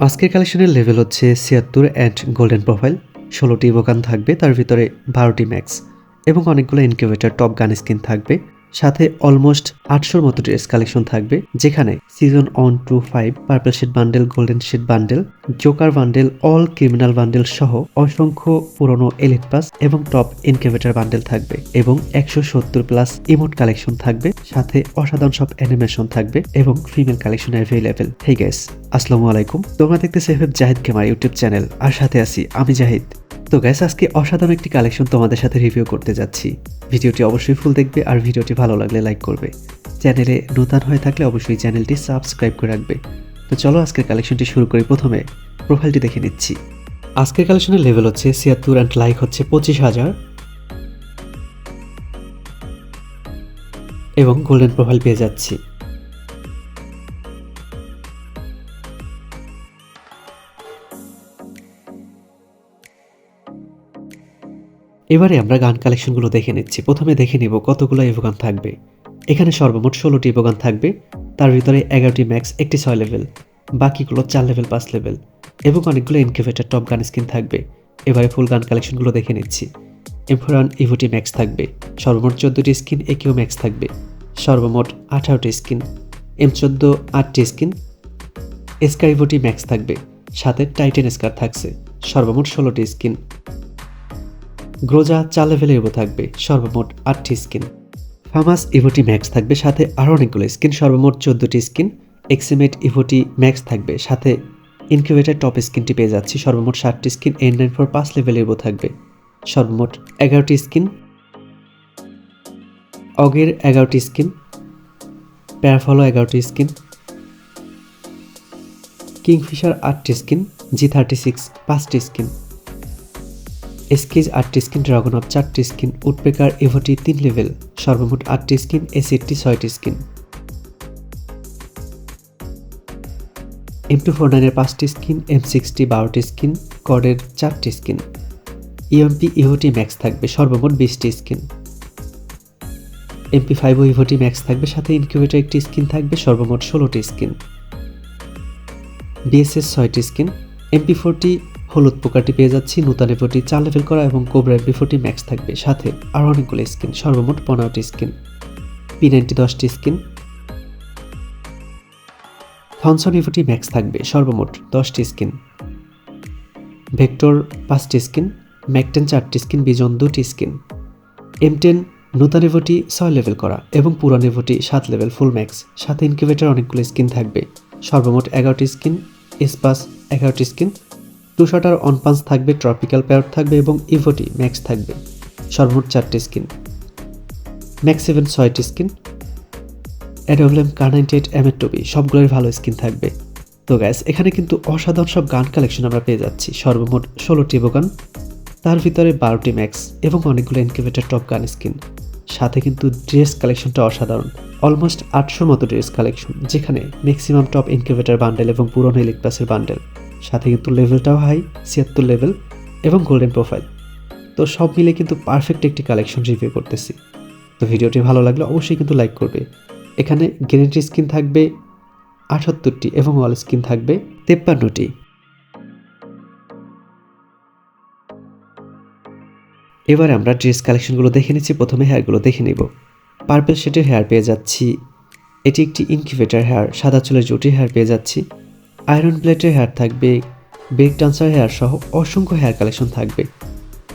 আজকের কালেকশনের লেভেল হচ্ছে ছিয়াত্তর অ্যান্ড গোল্ডেন প্রোফাইল ষোলোটি বোকান থাকবে, তার ভিতরে বারোটি ম্যাক্স এবং অনেকগুলো ইনকিউবেটার টপ গান স্কিন থাকবে। সাথে অলমোস্ট আটশোর মতো ড্রেস কালেকশন থাকবে, যেখানে season one to five purple shade bundle golden shade bundle joker bundle all criminal bundle সহ অসংখ্য পুরনো এলিট পাস এবং টপ ইনকিউবেটার বান্ডেল থাকবে এবং একশো সত্তর প্লাস ইমোট কালেকশন থাকবে, সাথে অসাধারণ সব অ্যানিমেশন থাকবে এবং female collection available hey guys আসসালামু আলাইকুম। তোমরা দেখতে এফ জাহিদ কেমার ইউটিউব চ্যানেল আর সাথে আছি আমি জাহিদ তো গ্যাস আজকে অসাধারণ একটি কালেকশন তোমাদের সাথে রিভিউ করতে যাচ্ছি। ভিডিওটি অবশ্যই ফুল দেখবে আর ভিডিওটি ভালো লাগলে লাইক করবে। চ্যানেলে নতুন হয়ে থাকলে অবশ্যই চ্যানেলটি সাবস্ক্রাইব করে রাখবে। তো চলো আজকের কালেকশনটি শুরু করি প্রথমে। প্রোফাইলটি দেখে নিচ্ছি। আজকের কালেকশনের লেভেল হচ্ছে ছিয়াত্তর অ্যান্ড লাইক হচ্ছে পঁচিশ হাজার। এবং গোল্ডেন প্রোফাইল পেয়ে যাচ্ছি। এবারে আমরা গান কালেকশনগুলো দেখে নিচ্ছি। প্রথমে দেখে নিব কতগুলো ইভোগান থাকবে। এখানে সর্বমোট ষোলোটি ইভোগান থাকবে। তার ভিতরে এগারোটি ম্যাক্স একটি ছয় লেভেল বাকিগুলো চার লেভেল পাঁচ লেভেল এবং অনেকগুলো ইনকিউবেটার টপ গান স্কিন থাকবে। এবারে ফুল গান কালেকশনগুলো দেখে নিচ্ছি। এমফোরান ইভোটি ম্যাক্স থাকবে। সর্বমোট চোদ্দোটি স্কিন একিও ম্যাক্স থাকবে। সর্বমোট আঠারোটি স্কিন এম চোদ্দ, আটটি স্কিন স্কার ইভোটি ম্যাক্স থাকবে। সাথে টাইটেন স্কার থাকছে। সর্বমোট ষোলোটি স্কিন গ্রোজা চার লেভেলে ইভো থাকবে সর্বমোট আটটি স্কিন। ফামাস ইভোটি ম্যাক্স থাকবে সাথে আরও অনেকগুলো স্কিন, সর্বমোট চোদ্দোটি স্কিন। এক্সিমেট ইভোটি ম্যাক্স থাকবে সাথে ইনকিউবেটার টপ স্কিনটি পেয়ে যাচ্ছি, সর্বমোট ষাটটি স্কিন, এন নাইন ফোর পাঁচ লেভেলে ইভো থাকবে। সর্বমোট এগারোটি স্কিন। অগের এগারোটি স্কিন, প্যারাফলো এগারোটি স্কিন। কিংফিশার আটটি স্কিন, জি থার্টি সিক্স পাঁচটি স্কিন। এসকেজ আটটি স্কিন, ড্রাগন অফ চারটি স্কিন, উডপেকার এভোটি তিন লেভেল, সর্বমোট আটটি স্কিন এস এইটটি ছয়টি স্কিন। এম টু ফোর নাইনের পাঁচটি স্কিন, এম সিক্সটি বারোটি স্কিন, কডের চারটি স্কিন। ইএমপি ইভোটি ম্যাক্স থাকবে সর্বমোট বিশটি স্কিন। এমপি ফাইভ ও ইভোটি ম্যাক্স থাকবে, সাথে ইনকিউবেটর একটি স্কিন থাকবে সর্বমোট ষোলোটি স্কিন। বিএসএস ছয়টি স্কিন, এমপি ফোরটি হলুদ পোকাটি পেয়ে যাচ্ছি, নূতন এফোটি চার লেভেল করা এবং কোবরা ফোরটি ম্যাক্স থাকবে। সাথে আরও অনেকগুলো স্কিন সর্বমোট পনেরোটি স্কিন পি নাইনটি দশটি স্কিন থনসন ইভোটি ম্যাক্স থাকবে, সর্বমোট দশটি স্কিন ভেক্টর পাঁচটি স্কিন ম্যাকটেন চারটি স্কিন বিজন দুটি স্কিন এম টেন নূতন এভোটি ছয় লেভেল করা এবং পুরান এভোটি সাত লেভেল ফুল ম্যাক্স সাথে ইনকিউবেটার অনেকগুলো স্কিন থাকবে, সর্বমোট এগারোটি স্কিন এসপাস এগারোটি skin two shotter one punch থাকবে, ট্রপিক্যাল প্যারট থাকবে এবং ইভোটি ম্যাক্স থাকবে। সর্বমোট চারটি স্কিন। ম্যাক্স সেভেন ছয়টি স্কিন। অ্যাডোভলেম এইট এম টবি সবগুলোই ভালো স্কিন থাকবে। তো গ্যাস এখানে কিন্তু অসাধারণ সব গান কালেকশন আমরা পেয়ে যাচ্ছি। সর্বমোট ষোলোটি গান তার ভিতরে বারোটি ম্যাক্স এবং অনেকগুলো ইনকিউবেটার টপ গান স্কিন সাথে কিন্তু ড্রেস কালেকশনটা অসাধারণ। অলমোস্ট আটশোর মতো ড্রেস কালেকশন যেখানে ম্যাক্সিমাম টপ ইনকিউবেটার বান্ডেল এবং পুরনো ইলেক প্লাসের বান্ডেল সাথে কিন্তু লেভেলটাও হাই ছিয়াত্তর লেভেল এবং গোল্ডেন প্রোফাইল তো সব মিলে কিন্তু পারফেক্ট একটি কালেকশন রিভিউ করতেছি। তো ভিডিওটি ভালো লাগলে অবশ্যই কিন্তু লাইক করবে। এখানে গ্যারেন্টি স্কিন থাকবে আটাত্তরটি এবং অল স্কিন থাকবে তেপ্পান্নটি। এবারে আমরা ড্রেস কালেকশনগুলো দেখে নিচ্ছি, প্রথমে হেয়ারগুলো দেখে নিব। পার্পেল শেডের হেয়ার পেয়ে যাচ্ছি। এটি একটি ইনকিউবেটার হেয়ার সাদা চুলের জুটি হেয়ার পেয়ে যাচ্ছি। আয়রন প্লেটের হেয়ার থাকবে বেগ ডান্সার হেয়ার সহ অসংখ্য হেয়ার কালেকশন থাকবে।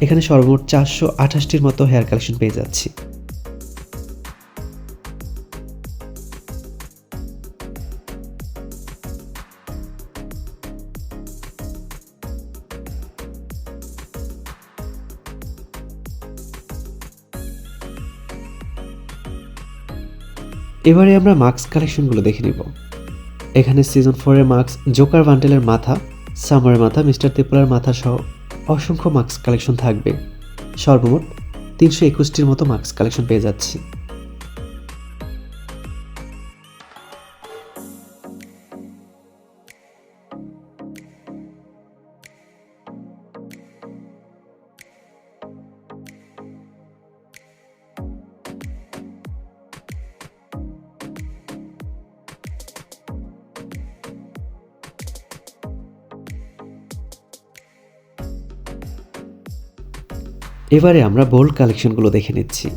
এখানে সর্বমোট চারশো আঠাশটির মতো হেয়ার কালেকশন পেয়ে যাচ্ছি। এবারে আমরা মাস্ক কালেকশনগুলো দেখে নিব। এখানে সিজন ফোরের মাস্ক জোকার ভান্ডেলের মাথা সামারের মাথা মিস্টার তেপুলার মাথা সহ অসংখ্য মাস্ক কালেকশন থাকবে। সর্বমোট তিনশো একুশটির মতো মাস্ক কালেকশন পেয়ে যাচ্ছি। এবারে আমরা বোল্ড কালেকশনগুলো দেখে নিচ্ছি।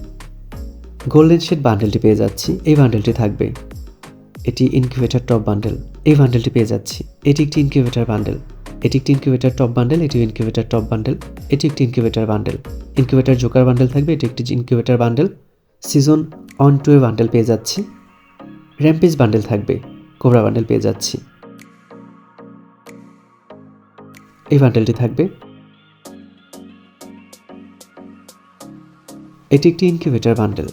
গোল্ডেন শেড বান্ডেলটি পেয়ে যাচ্ছি, এই বান্ডেলটি থাকবে। এটি ইনকিউবেটার টপ বান্ডেল এই বান্ডেলটি পেয়ে যাচ্ছি। এটি একটি ইনকিউবেটার বান্ডেল এটি একটি ইনকিউবেটার টপ বান্ডেল এটি ইনকিউবেটার টপ বান্ডেল এটি একটি incubator bundle incubator joker bundle থাকবে, এটি একটি incubator bundle season one two A bundle পেয়ে যাচ্ছি। র্যাম্পেজ বান্ডেল থাকবে কোবরা বান্ডেল পেয়ে যাচ্ছি। এই বান্ডেলটি থাকবে। এটি একটি ইনকিউবেটার বান্ডেল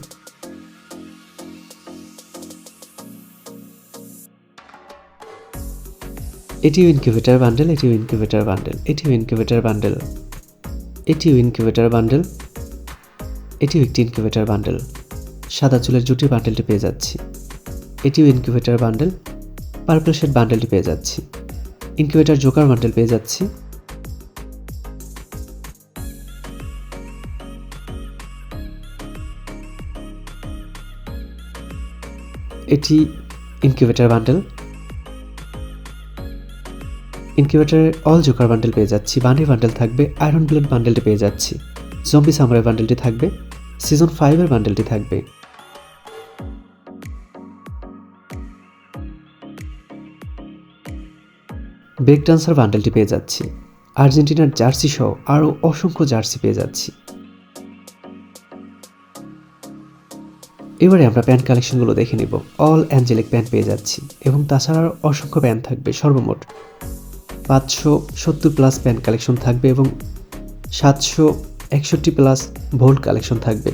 এটিও ইনকিউবেটার বান্ডেল এটিও ইনকিউবেটার বান্ডেল এটিও ইনকিউবেটার বান্ডেল এটিও ইনকিউবেটার বান্ডেল এটিও একটি ইনকিউবেটার বান্ডেল সাদা চুলের জুটির বান্ডেলটি পেয়ে যাচ্ছি। এটিও ইনকিউবেটার বান্ডেল পার্পল শেড বান্ডেলটি পেয়ে যাচ্ছি। ইনকিউবেটার জোকার বান্ডেল পেয়ে যাচ্ছি। এটি ইনকিউবেটার বান্ডেল ইনকিউবেটারের অল জোকার বান্ডেল পেয়ে যাচ্ছি বান্ডি বান্ডেল থাকবে আয়রন ব্লেড বান্ডেলটি পেয়ে যাচ্ছি জম্বি সামরাই বান্ডেলটি থাকবে সিজন ফাইভের বান্ডেলটি থাকবে। ব্রেক ডান্সার বান্ডেলটি পেয়ে যাচ্ছি আর্জেন্টিনার জার্সি সহ আরও অসংখ্য জার্সি পেয়ে যাচ্ছি। এবারে আমরা প্যান্ট কালেকশনগুলো দেখে নিব। অল অ্যাঞ্জেলিক প্যান্ট পেয়ে যাচ্ছি এবং তাছাড়া অসংখ্য প্যান্ট থাকবে, সর্বমোট পাঁচশো সত্তর প্লাস প্যান্ট কালেকশন থাকবে এবং সাতশো একষট্টি প্লাস ভোল্ট কালেকশন থাকবে।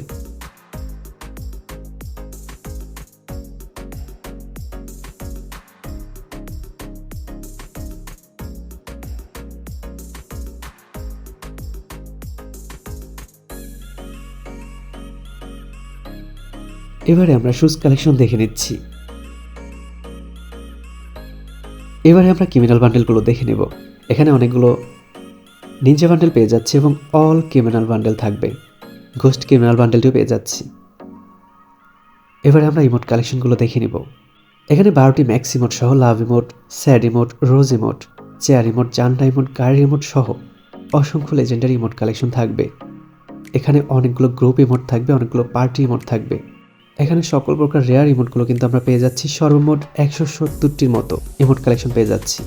এবারে আমরা শুজ কালেকশন দেখে নিচ্ছি। এবারে আমরা ক্রিমিনাল বান্ডেলগুলো দেখে নেব। এখানে অনেকগুলো নিনজা বান্ডেল পেয়ে যাচ্ছে এবং অল ক্রিমিনাল বান্ডেল থাকবে। গোস্ট ক্রিমিনাল বান্ডেলটিও পেয়ে যাচ্ছি। এবারে আমরা ইমোট কালেকশনগুলো দেখে নিব। এখানে বারোটি ম্যাক্স ইমোট সহ love emote sad emote rose emote chair emote জান্ডা emote গাড়ি ইমোট সহ অসংখ্য লেজেন্ডারি ইমোট কালেকশন থাকবে। এখানে অনেকগুলো গ্রুপ ইমোট থাকবে, অনেকগুলো পার্টি ইমোট থাকবে। এখানে সকল প্রকার রেয়ার ইমোটগুলো কিন্তু আমরা পেয়ে যাচ্ছি। সর্বমোট একশো সত্তরটির মতো ইমোট কালেকশন পেয়ে যাচ্ছি।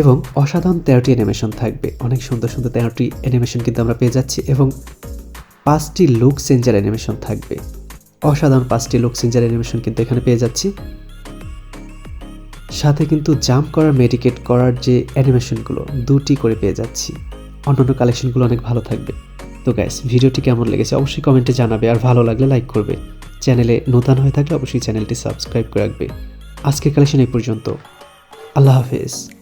এবং অসাধারণ তেরোটি অ্যানিমেশন থাকবে। অনেক সুন্দর সুন্দর তেরোটি অ্যানিমেশন কিন্তু আমরা পেয়ে যাচ্ছি এবং পাঁচটি লুক চেঞ্জার অ্যানিমেশন থাকবে। অসাধারণ পাঁচটি লুক চেঞ্জার অ্যানিমেশন কিন্তু এখানে পেয়ে যাচ্ছি। সাথে কিন্তু জাম্প করার মেডিকেট করার যে অ্যানিমেশনগুলো, দুটি করে পেয়ে যাচ্ছি। অন্যান্য কালেকশনগুলো অনেক ভালো থাকবে। তো গ্যাস ভিডিওটি কেমন লেগেছে অবশ্যই কমেন্টে জানাবে আর ভালো লাগলে লাইক করবে। চ্যানেলে নতুন হয়ে থাকলে অবশ্যই চ্যানেলটি সাবস্ক্রাইব করে রাখবে। আজকের কালেকশন এই পর্যন্ত। আল্লাহ হাফেজ।